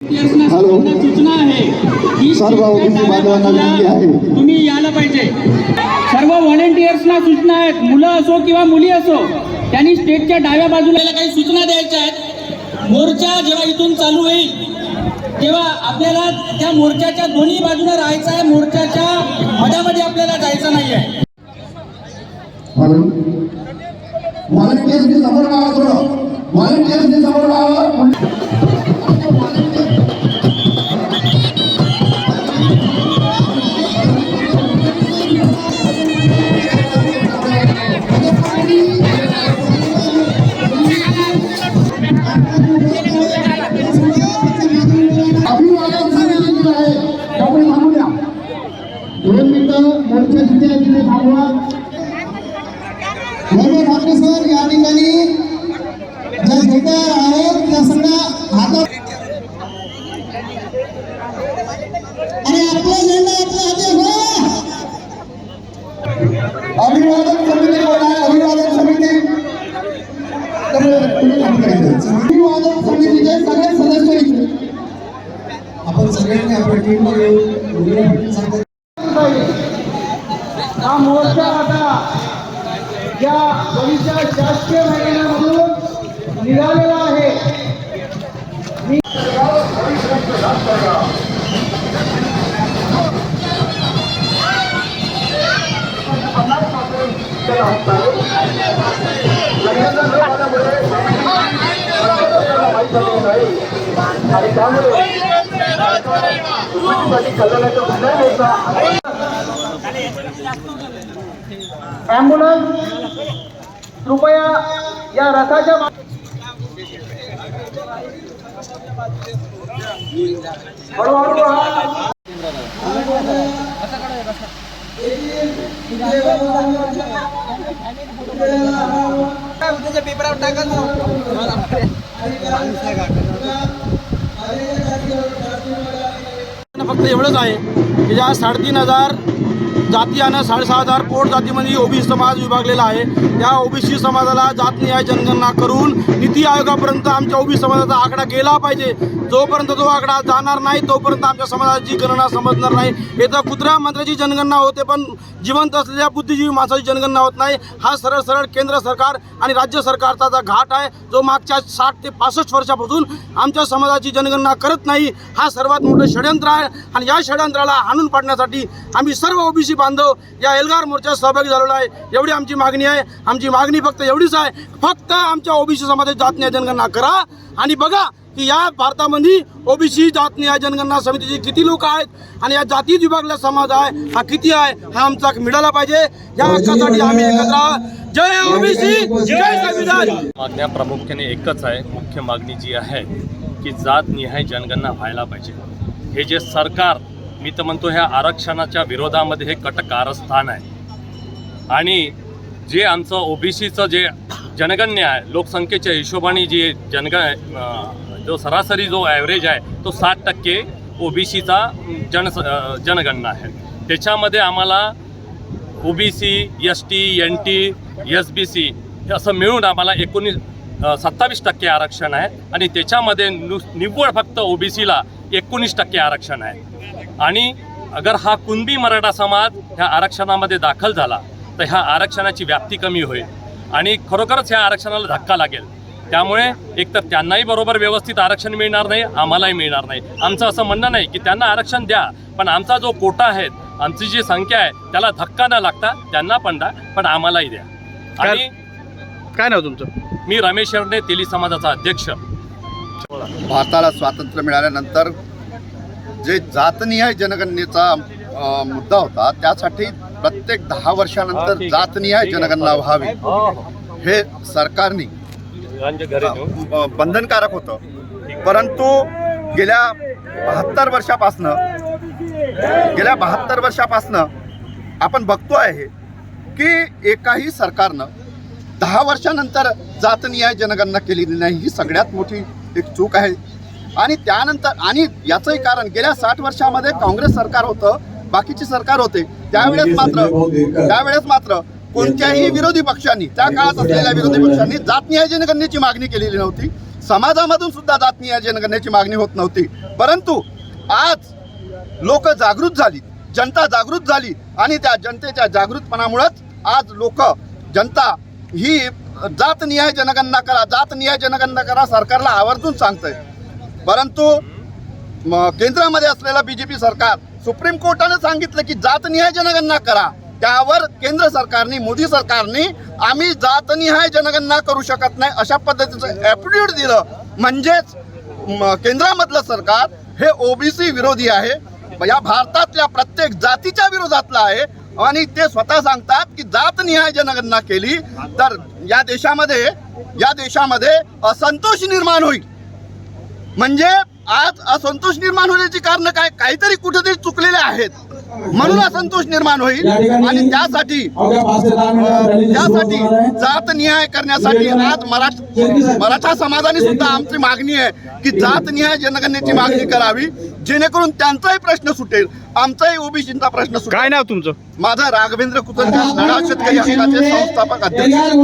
सूचना आहे? सर्व OBC बांधवांना विनंती आहे. तुम्ही यायला पाहिजे. सर्व व्हॉलेंटियर्सना सूचना आहेत. मुलं असो किंवा मुली असो त्यांनी स्टेजच्या डाव्या बाजूला काही सूचना द्यायच्या आहेत. मोर्चा जेव्हा इथून चालू होईल तेव्हा आपल्याला त्या मोर्चाच्या दोन्ही बाजूला राहायचं आहे. मोर्चाच्या मध्यामध्ये आपल्याला जायचं नाही आहे हॅलो. व्हॉलंटियर्सनी समोर व्हावं थोडं. व्हॉलंटियर्सनी समोर मिनिटं मोर्चा जिथे आहे तिथे थांबवा वैभव ठाकरे सर या ठिकाणी ज्या झेंडा आहेत त्या सगळ्या हातात आणि आपला झेंडा आपल्या हाती हो! अभिवादन समिती कोण अभिवादन समिती. अभिवादन समितीचे सगळे सदस्य आपण सगळ्यांनी आपल्या टीममध्ये हा मोर्चा आता या बळीच्या शासकीय मैदानामधून निघालेला आहे. आणि त्यामुळे कल्याणाच्या ॲम्ब्युलन्स कृपया या रथाच्या पेपरावर हळूहळू फक्त एवढंच आहे की ज्या साडेतीन हजार जाती आणि साडेसहा हजार पोट जातीमध्ये ओबीसी समाज विभागलेला आहे. त्या ओबीसी समाजाला जातनिहाय जनगणना करून नीती आयोगापर्यंत आमच्या ओबीसी समाजाचा आकडा गेला पाहिजे. जोपर्यंत तो आकडा जाणार नाही तोपर्यंत आमच्या समाजाची गणना समजणार नाही. इथं कुत्र्या मंत्र्याची जनगणना होते पण जिवंत असलेल्या बुद्धिजीवी माणसाची जनगणना होत नाही. हा सरळ सरळ केंद्र सरकार आणि राज्य सरकारचा जो घाट आहे जो मागच्या साठ ते पासष्ट वर्षापासून आमच्या समाजाची जनगणना करत नाही. हा सर्वात मोठं षडयंत्र आहे आणि या षडयंत्राला हाणून पाडण्यासाठी आम्ही सर्व ओबीसी बांधव या एल्गार मोर्चात सहभागी झालेलो आहे. एवढी आमची मागणी आहे. आमची मागणी फक्त एवढीच आहे. फक्त आमच्या ओबीसी समाजात जात नाही जनगणना करा. आणि बघा की या भारतामध्ये ओबीसी जातनिहाय जनगणना समितीचे किती लोक आहेत आणि या जाती विभागला समाज आहे हा किती आहे हा आमचा मिळाला पाहिजे. या हक्कासाठी आम्ही एकत्र जय ओबीसी जय संविधान. मागण्या प्रामुख्याने एकच आहे मुख्य मागणी जी आहे की जात निहाय जनगणना व्हायला पाहिजे. हे जे सरकार मी तर म्हणतो ह्या आरक्षणाच्या विरोधामध्ये हे कट कारस्थान आहे. आणि जे आमचं ओबीसीचं जे जनगण्य आहे लोकसंख्येच्या हिशोबाने जे जनग जो सरासरी जो ॲव्हरेज आहे तो साठ टक्के ओबीसीचा जन जनगणना आहे. त्याच्यामध्ये आम्हाला OBC S T N T S B C हे असं मिळून आम्हाला एकोणीस सत्तावीस टक्के आरक्षण आहे. आणि त्याच्यामध्ये नु निव्वळ फक्त ओबीसीला एकोणीस टक्के आरक्षण आहे. आणि अगर हा कुणबी मराठा समाज ह्या आरक्षणामध्ये दाखल झाला तर ह्या आरक्षणाची व्याप्ती कमी होईल. आणि खरोखरच ह्या आरक्षणाला धक्का लागेल. त्यामुळे एकतर त्यांनाही बरोबर व्यवस्थित आरक्षण मिळणार नाही आम्हालाही मिळणार नाही. आमचं असं म्हणणं नाही की त्यांना आरक्षण द्या पण आमचा जो कोटा आहे आमची जी संख्या आहे त्याला धक्का न लागता त्यांना पण द्या पण आम्हालाही द्या. आणि काय नाव तुमचं? मी रमेश शेरडे तेली समाजाचा अध्यक्ष. भारताला स्वातंत्र्य मिळाल्यानंतर जे जातनिहाय जनगणनेचा मुद्दा होता त्यासाठी प्रत्येक दहा वर्षानंतर जातनिहाय जनगणना व्हावी. हे सरकारने अ, बंधनकारक होतं. परंतु गेल्या बहात्तर वर्षापासनं गेल्या बहात्तर वर्षापासनं आपण बघतो आहे की एकाही सरकारनं दहा वर्षानंतर जातनिहाय जनगणना केलेली नाही ही सगळ्यात मोठी एक चूक आहे. आणि त्यानंतर आणि याचंही कारण गेल्या साठ वर्षामध्ये काँग्रेस सरकार होतं बाकीचे सरकार होते. त्यावेळेस मात्र त्यावेळेस मात्र कोणत्याही विरोधी पक्षांनी त्या काळात असलेल्या विरोधी पक्षांनी जातनिहाय जनगणनेची मागणी केलेली नव्हती. समाजामधून सुद्धा जातनिहाय जनगणनेची मागणी होत नव्हती. परंतु आज लोक जागृत झाली जनता जागृत झाली आणि त्या जनतेच्या जागृतपणामुळेच आज लोक जनता ही जातनिहाय जनगणना करा जातनिहाय जनगणना करा सरकारला आवर्जून सांगतंय. परंतु केंद्रामध्ये असलेलं बी जे पी सरकार सुप्रीम कोर्टाने सांगितलं की जातनिहाय जनगणना करा. त्यावर केंद्र सरकारने मोदी सरकारने आम्ही जातनिहाय जनगणना करू शकत नाही अशा पद्धतीचं ॲफिडेविट दिलं. म्हणजेच केंद्रामधलं सरकार हे ओबीसी विरोधी आहे. या भारतातल्या प्रत्येक जातीच्या विरोधातलं आहे. आणि ते स्वतः सांगतात की जातनिहाय जनगणना केली तर या देशामध्ये या देशामध्ये असंतोष निर्माण होईल. म्हणजे आज असंतोष निर्माण होण्याची कारण काय? काहीतरी कुठेतरी चुकलेले आहेत. म्हणून असंतोष निर्माण होईल आणि त्यासाठी त्यासाठी जात निहाय करण्यासाठी आज मराठा मराठा समाजाने सुद्धा आमची मागणी आहे की जात निहाय जनगणनेची मागणी करावी जेणेकरून त्यांचाही प्रश्न सुटेल आमचाही ओबीसीचा प्रश्न सुटेल. काय नाव तुमचं? माझा राघवेंद्र कुतंजा लढा शेतकरी संस्थापक अध्यक्ष.